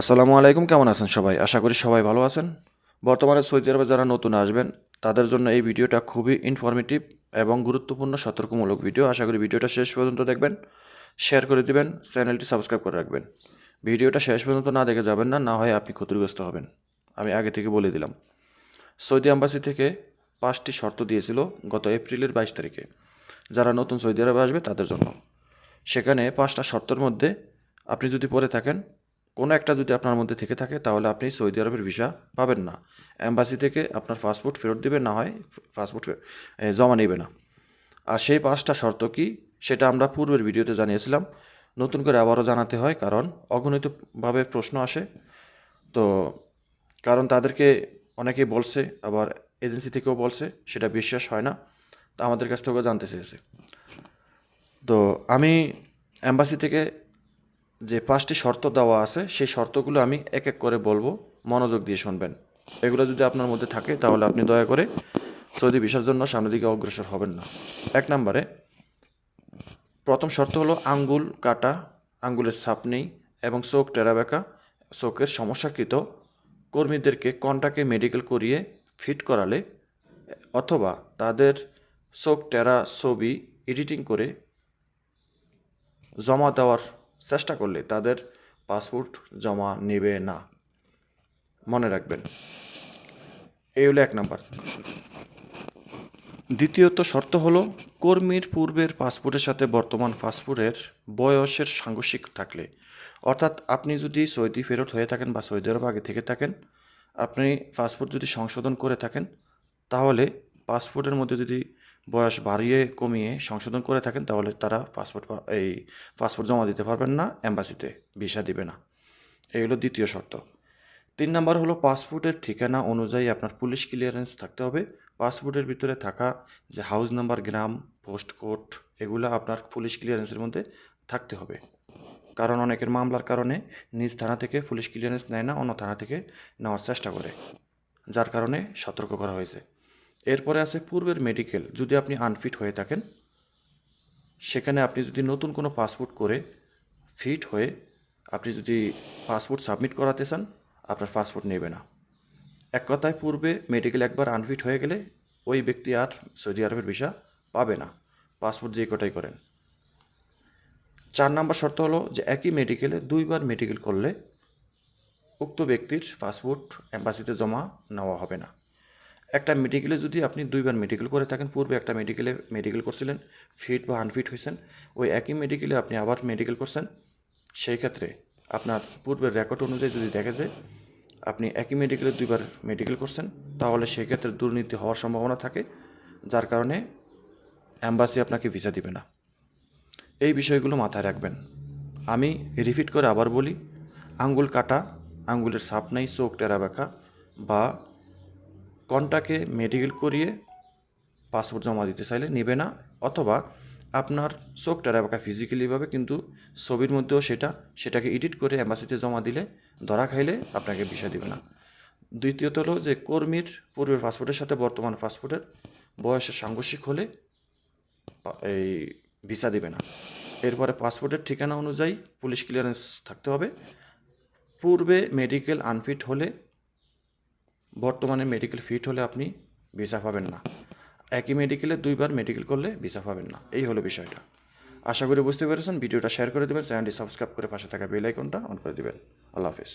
আসসালামু আলাইকুম, কেমন আছেন সবাই? আশা করি সবাই ভালো আছেন। বর্তমানে সৌদি আরবে যারা নতুন আসবেন, তাদের জন্য এই ভিডিওটা খুবই ইনফরমেটিভ এবং গুরুত্বপূর্ণ, সতর্কমূলক ভিডিও। আশা করি ভিডিওটা শেষ পর্যন্ত দেখবেন শেয়ার করে দিবেন চ্যানেলটি সাবস্ক্রাইব করে রাখবেন। ভিডিওটা শেষ পর্যন্ত না দেখে যাবেন না না হয় আপনি ক্ষতিগ্রস্ত হবেন। আমি আগে থেকে বলে দিলাম। সৌদি আম্বাসি থেকে পাঁচটি শর্ত দিয়েছিল গত এপ্রিলের বাইশ তারিখে। যারা নতুন সৌদি আরবে আসবে তাদের জন্য। সেখানে পাঁচটা শর্তের মধ্যে আপনি যদি পড়ে থাকেন কোনো একটা যদি আপনার মধ্যে থেকে থাকে, তাহলে আপনি সৌদি আরবের ভিসা পাবেন না। অ্যাম্বাসি থেকে আপনার পাসপোর্ট ফেরত দেবে, না হয় পাসপোর্ট জমা নেবে না। আর সেই পাঁচটা শর্ত কি, সেটা আমরা পূর্বের ভিডিওতে জানিয়েছিলাম। নতুন করে আবারও জানাতে হয়, কারণ অগণিতভাবে প্রশ্ন আসে। তো কারণ তাদেরকে অনেকেই বলছে, আবার এজেন্সি থেকেও বলছে, সেটা বিশ্বাস হয় না। তা আমাদের কাছ থেকেও জানতে চেয়েছে। তো আমি অ্যাম্বাসি থেকে যে পাঁচটি শর্ত দেওয়া আছে, সেই শর্তগুলো আমি এক এক করে বলব। মনোযোগ দিয়ে শুনবেন। এগুলো যদি আপনার মধ্যে থাকে, তাহলে আপনি দয়া করে সৌদি ভিসার জন্য সামনের দিকে অগ্রসর হবেন না। এক নম্বরে, প্রথম শর্ত হলো আঙ্গুল কাটা, আঙ্গুলের ছাপ নেই এবং চোখ টেরা বেঁকা চোখের সমস্যাকৃত কর্মীদেরকে কন্টাকে মেডিকেল করিয়ে ফিট করালে অথবা তাদের চোখ টেরা, ছবি এডিটিং করে জমা দেওয়ার চেষ্টা করলে তাদের পাসপোর্ট জমা নেবে না। মনে রাখবেন। এই হলো এক নাম্বার। দ্বিতীয়ত শর্ত হলো, কর্মীর পূর্বের পাসপোর্টের সাথে বর্তমান পাসপোর্টের বয়সের সাংঘর্ষিক থাকলে। অর্থাৎ আপনি যদি সৌদি ফেরত হয়ে থাকেন বা সৌদি আরব আগে থেকে থাকেন, আপনি পাসপোর্ট যদি সংশোধন করে থাকেন, তাহলে পাসপোর্টের মধ্যে যদি বয়স বাড়িয়ে কমিয়ে সংশোধন করে থাকেন, তাহলে তারা পাসপোর্ট এই পাসপোর্ট জমা দিতে পারবেন না অ্যাম্বাসিতে ভিসা দিবে না। এই হলো দ্বিতীয় শর্ত। তিন নম্বর হলো পাসপোর্টের ঠিকানা অনুযায়ী আপনার পুলিশ ক্লিয়ারেন্স থাকতে হবে। পাসপোর্টের ভিতরে থাকা যে হাউস নাম্বার, গ্রাম, পোস্ট কোড, এগুলো আপনার পুলিশ ক্লিয়ারেন্সের মধ্যে থাকতে হবে। কারণ অনেকের মামলার কারণে নিজ থানা থেকে পুলিশ ক্লিয়ারেন্স নেয় না, অন্য থানা থেকে নেওয়ার চেষ্টা করে, যার কারণে সতর্ক করা হয়েছে। এরপরে আছে পূর্বের মেডিকেল যদি আপনি আনফিট হয়ে থাকেন। সেখানে আপনি যদি নতুন কোনো পাসপোর্ট করে ফিট হয়ে আপনি যদি পাসপোর্ট সাবমিট করাতে চান, আপনার পাসপোর্ট নেবে না। এক কথায় পূর্বে মেডিকেল একবার আনফিট হয়ে গেলে ওই ব্যক্তি আর সৌদি আরবের ভিসা পাবে না পাসপোর্ট যে কটাই করেন। চার নম্বর শর্ত হলো যে একই মেডিকেলে দুইবার মেডিকেল করলে উক্ত ব্যক্তির পাসপোর্ট অ্যাম্বাসিতে জমা নেওয়া হবে না। একটা মেডিকেলে যদি আপনি দুইবার মেডিকেল করে থাকেন, পূর্বে একটা মেডিকেলে মেডিকেল করছিলেন ফিট বা আনফিট হয়েছেন ওই একই মেডিকেলে আপনি আবার মেডিকেল করছেন, সেই ক্ষেত্রে আপনার পূর্বের রেকর্ড অনুযায়ী যদি দেখা যায়, আপনি একই মেডিকেলে দুইবার মেডিকেল করছেন, তাহলে সেই ক্ষেত্রে দুর্নীতি হওয়ার সম্ভাবনা থাকে, যার কারণে অ্যাম্বাসি আপনাকে ভিসা দিবে না। এই বিষয়গুলো মাথায় রাখবেন। আমি রিপিট করে আবার বলি, আঙ্গুল কাটা, আঙ্গুলের সাপ নাই, চোখ টেরা ব্যাখা বা কন্টাকে মেডিকেল করিয়ে পাসপোর্ট জমা দিতে চাইলে নেবে না, অথবা আপনার চোখ টেরাবাকা ফিজিক্যালিভাবে কিন্তু ছবির মধ্যেও সেটা, সেটাকে এডিট করে অ্যাম্বাসিতে জমা দিলে ধরা খাইলে আপনাকে ভিসা দেবে না। দ্বিতীয়ত হলো যে কর্মীর পূর্বের পাসপোর্টের সাথে বর্তমান পাসপোর্টের বয়সের সাংঘর্ষিক হলে এই ভিসা দেবে না। এরপরে পাসপোর্টের ঠিকানা অনুযায়ী পুলিশ ক্লিয়ারেন্স থাকতে হবে। পূর্বে মেডিকেল আনফিট হলে বর্তমানে মেডিকেল ফিট হলে আপনি ভিসা পাবেন না। একই মেডিকেলে দুইবার মেডিকেল করলে ভিসা পাবেন না। এই হলো বিষয়টা। আশা করি বুঝতে পেরেছেন। ভিডিওটা শেয়ার করে দেবেন। চ্যানেলটি সাবস্ক্রাইব করে পাশে থাকা বেল আইকনটা অন করে দেবেন। আল্লাহ হাফিজ।